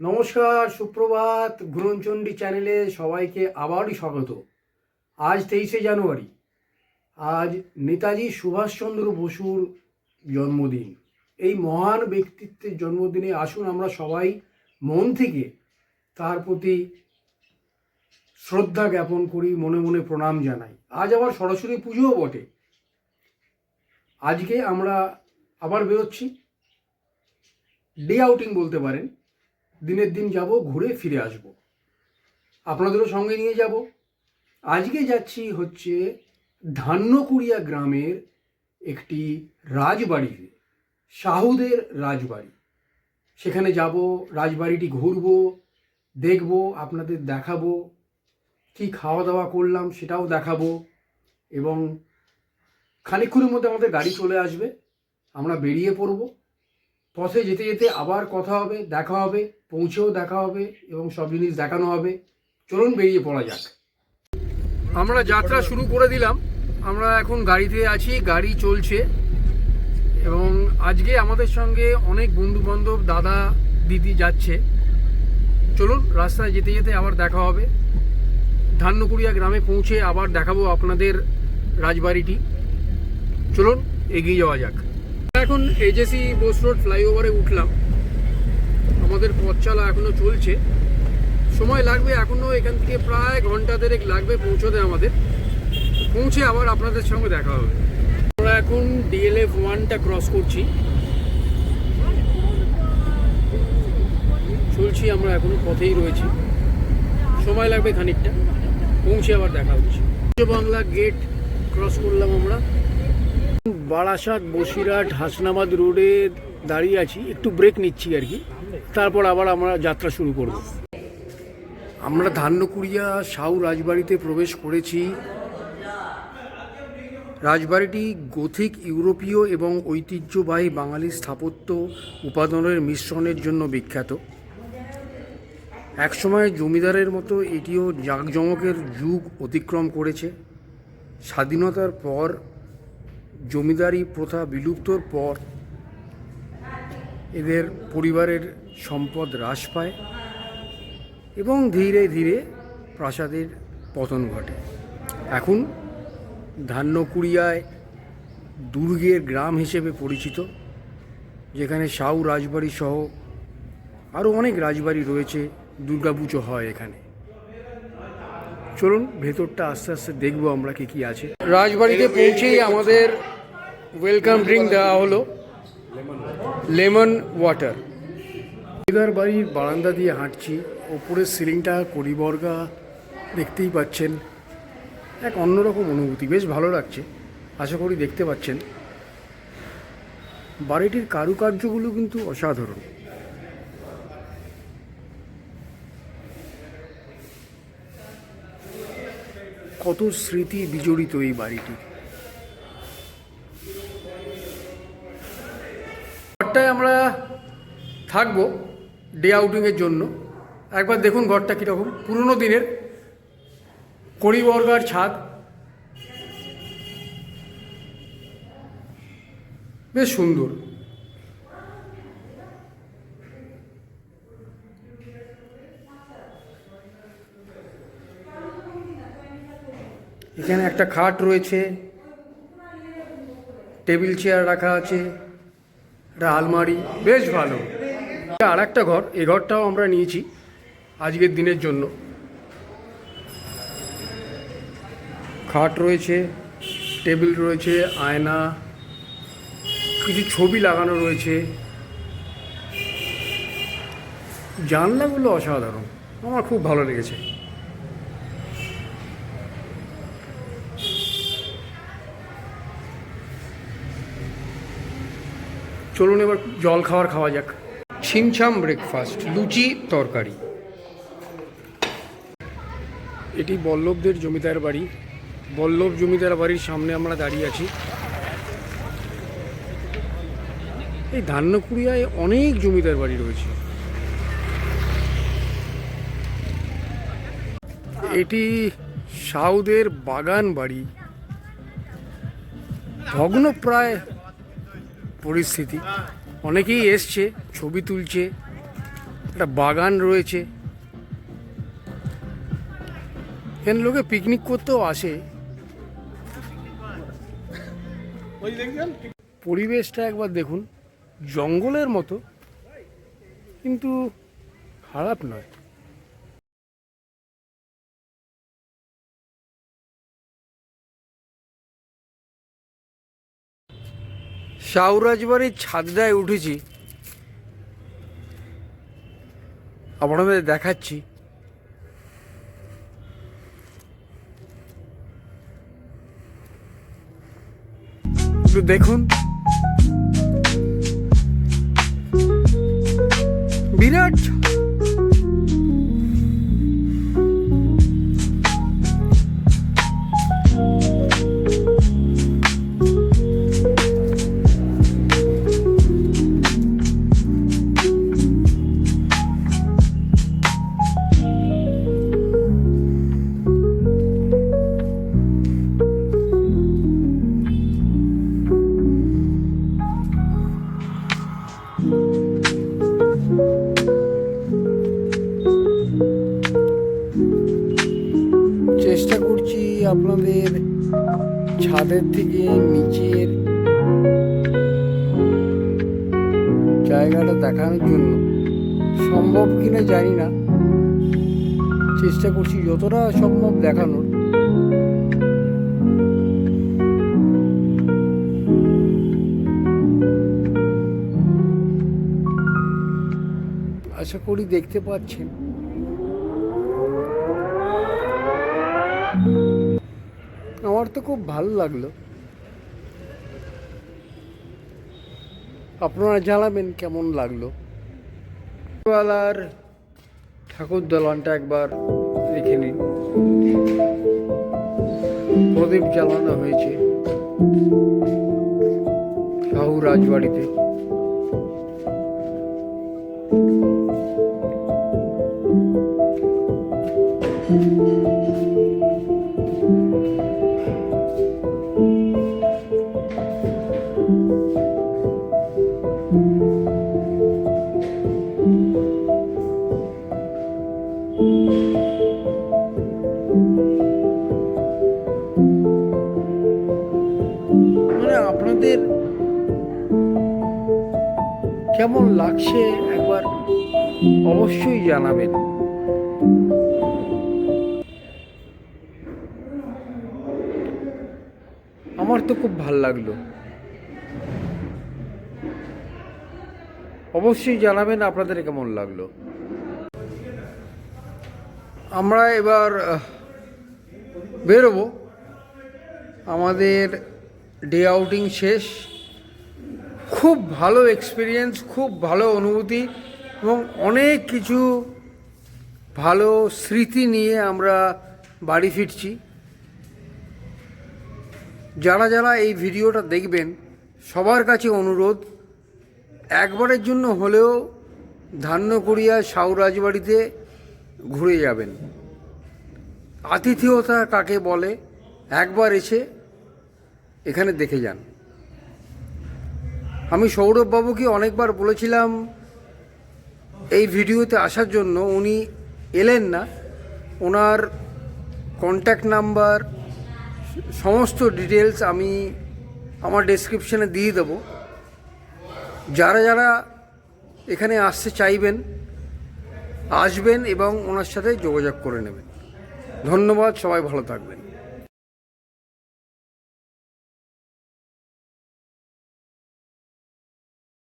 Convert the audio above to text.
নমস্কার, সুপ্রভাত, ঘুরনচণ্ডী চ্যানেলে সবাইকে আবারই স্বাগত। আজ তেইশে জানুয়ারি। আজ নেতাজি সুভাষচন্দ্র বসুর জন্মদিন। এই মহান ব্যক্তিত্বের জন্মদিনে আসুন আমরা সবাই মন থেকে তার প্রতি শ্রদ্ধা জ্ঞাপন করি, মনে মনে প্রণাম জানাই। আজ আবার সরস্বতী পুজোও বটে। আজকে আমরা আবার বেরোচ্ছি। ডে আউটিং বলতে পারেন। দিনের দিন যাব, ঘুরে ফিরে আসব। আপনাদেরও সঙ্গে নিয়ে যাব। আজকে যাচ্ছি হচ্ছে ধান্যকুড়িয়া গ্রামের একটি রাজবাড়িতে শাহুদের রাজবাড়ি। সেখানে যাব, রাজবাড়িটি ঘুরব, দেখব, আপনাদের দেখাবো, কি খাওয়া দাওয়া করলাম সেটাও দেখাবো এবং খানিকক্ষণের মধ্যে আমাদের গাড়ি চলে আসবে। আমরা বেরিয়ে পড়ব। পথে যেতে যেতে আবার কথা হবে, দেখা হবে, পৌঁছেও দেখা হবে এবং সব জিনিস দেখানো হবে। চলুন বেরিয়ে পড়া যাক। আমরা যাত্রা শুরু করে দিলাম। আমরা এখন গাড়িতে আছি, গাড়ি চলছে এবং আজকে আমাদের সঙ্গে অনেক বন্ধু বান্ধব দাদা, দিদি যাচ্ছে। চলুন, রাস্তায় যেতে যেতে আবার দেখা হবে। ধান্যকুড়িয়া গ্রামে পৌঁছে আবার দেখাবো আপনাদের রাজবাড়িটি। চলুন, এগিয়ে যাওয়া যাক। এখন এজেসি বোস রোড ফ্লাইওভারে উঠলাম। আমাদের পথ চলা এখনও চলছে। সময় লাগবে এখনও, এখান থেকে প্রায় ঘণ্টা দেড়েক লাগবে পৌঁছতে আমাদের। পৌঁছে আবার আপনাদের সঙ্গে দেখা হবে। আমরা এখন ডিএলএফ ওয়ানটা ক্রস করছি। চলছি আমরা এখনও পথেই রয়েছি। সময় লাগবে খানিকটা। পৌঁছে আবার দেখা হচ্ছে। বাংলা গেট ক্রস করলাম আমরা। বারাসাত, বসিরহাট, হাসনাবাদ রোডে দাঁড়িয়ে আছি, একটু ব্রেক নিচ্ছি আর কি। তারপর আবার আমরা যাত্রা শুরু করব। আমরা ধান্যকুড়িয়া সাউ রাজবাড়িতে প্রবেশ করেছি। রাজবাড়িটি গথিক, ইউরোপীয় এবং ঐতিহ্যবাহী বাঙালি স্থাপত্য উপাদানের মিশ্রণের জন্য বিখ্যাত। একসময় জমিদারের মতো এটিও জাঁকজমকের যুগ অতিক্রম করেছে। স্বাধীনতার পর জমিদারি প্রথা বিলুপ্তর পর এদের পরিবারের সম্পদ হ্রাস পায় এবং ধীরে ধীরে প্রাসাদের পতন ঘটে। এখন ধান্যকুড়িয়ায় দুর্গের গ্রাম হিসেবে পরিচিত, যেখানে সাউ রাজবাড়ি সহ আরও অনেক রাজবাড়ি রয়েছে, দুর্গাপুজো হয় এখানে। চলুন ভেতরটা আস্তে আস্তে দেখব আমরা কি কি আছে। রাজবাড়িতে পৌঁছেই আমাদের ওয়েলকাম ড্রিঙ্ক দেওয়া হলো লেমন ওয়াটার জমিদার বাড়ির বারান্দা দিয়ে হাঁটছি ওপরের সিলিংটা করিবর্গা দেখতেই পাচ্ছেন। এক অন্যরকম অনুভূতি বেশ ভালো লাগছে আশা করি দেখতে পাচ্ছেন। বাড়িটির কারুকার্যগুলো কিন্তু অসাধারণ। কত স্মৃতি বিজড়িত এই বাড়িটি? ঘরটায় আমরা থাকব ডে আউটিংয়ের জন্য। একবার দেখুন ঘরটা কীরকম। পুরনো দিনের কড়িবর্গার ছাদ। বেশ সুন্দর। এখানে একটা খাট রয়েছে, টেবিল চেয়ার রাখা আছে, একটা আলমারি, বেশ ভালো। আর একটা ঘর এই ঘরটাও আমরা নিয়েছি আজকের দিনের জন্য। খাট রয়েছে, টেবিল রয়েছে, আয়না, কিছু ছবি লাগানো রয়েছে। জানলাগুলো অসাধারণ, আমার খুব ভালো লেগেছে। চলুন এবার জল খাবার খাওয়া যাক। ছিমছাম ব্রেকফাস্ট লুচি তরকারি। এটি বল্লভদের জমিদার বাড়ি। বল্লভ জমিদার বাড়ির সামনে আমরা দাঁড়িয়ে আছি। এই ধান্যকুড়িয়ায় অনেক জমিদার বাড়ি রয়েছে। এটি সাউদের বাগান বাড়ি। ভগ্নপ্রায় পরিস্থিতি। অনেকেই এসছে, ছবি তুলছে, একটা বাগান রয়েছে। এখানে লোকে পিকনিক করতেও আসে। পরিবেশটা একবার দেখুন, জঙ্গলের মতো, কিন্তু খারাপ নয়। শাহরাজবাড়ির ছাদটায় উঠেছি। আপনাদের দেখাচ্ছি। একটু দেখুন। বিরাট চেষ্টা করছি আপনাদের ছাদের থেকে নিচের জায়গাটা দেখানোর জন্য। সম্ভব কিনা জানি না। চেষ্টা করছি যতটা সম্ভব দেখানোর। আশা করি দেখতে পাচ্ছেন। আমার তো খুব ভালো লাগল। আপনারা জানাবেন কেমন লাগল। বেলার ঠাকুর দালানটা একবার দেখে নিন। প্রদীপ জ্বালানো হয়েছে শাহু রাজবাড়িতে। মানে লাগছে একবার অবশ্যই জানাবেন। আমার তো খুব ভালো লাগল। অবশ্যই জানাবেন আপনাদের কেমন লাগল। আমরা এবার বেরোবো। আমাদের ডে আউটিং শেষ। খুব ভালো এক্সপিরিয়েন্স খুব ভালো অনুভূতি এবং অনেক কিছু ভালো স্মৃতি নিয়ে আমরা বাড়ি ফিরছি। যারা যারা এই ভিডিওটা দেখবেন, সবার কাছে অনুরোধ, একবারের জন্য হলেও ধান্যকুড়িয়া সাউ রাজবাড়িতে ঘুরে যাবেন। আতিথেয়তা কাকে বলে? একবার এসে এখানে দেখে যান। আমি সৌরভবাবুকে অনেকবার বলেছিলাম এই ভিডিওতে আসার জন্য, উনি এলেন না। ওনার কন্ট্যাক্ট নাম্বার সমস্ত ডিটেলস আমি আমার ডেসক্রিপশানে দিয়ে দেবো। যারা যারা এখানে আসতে চাইবেন, আসবেন এবং ওনার সাথে যোগাযোগ করে নেবেন। ধন্যবাদ, সবাই ভালো থাকবেন।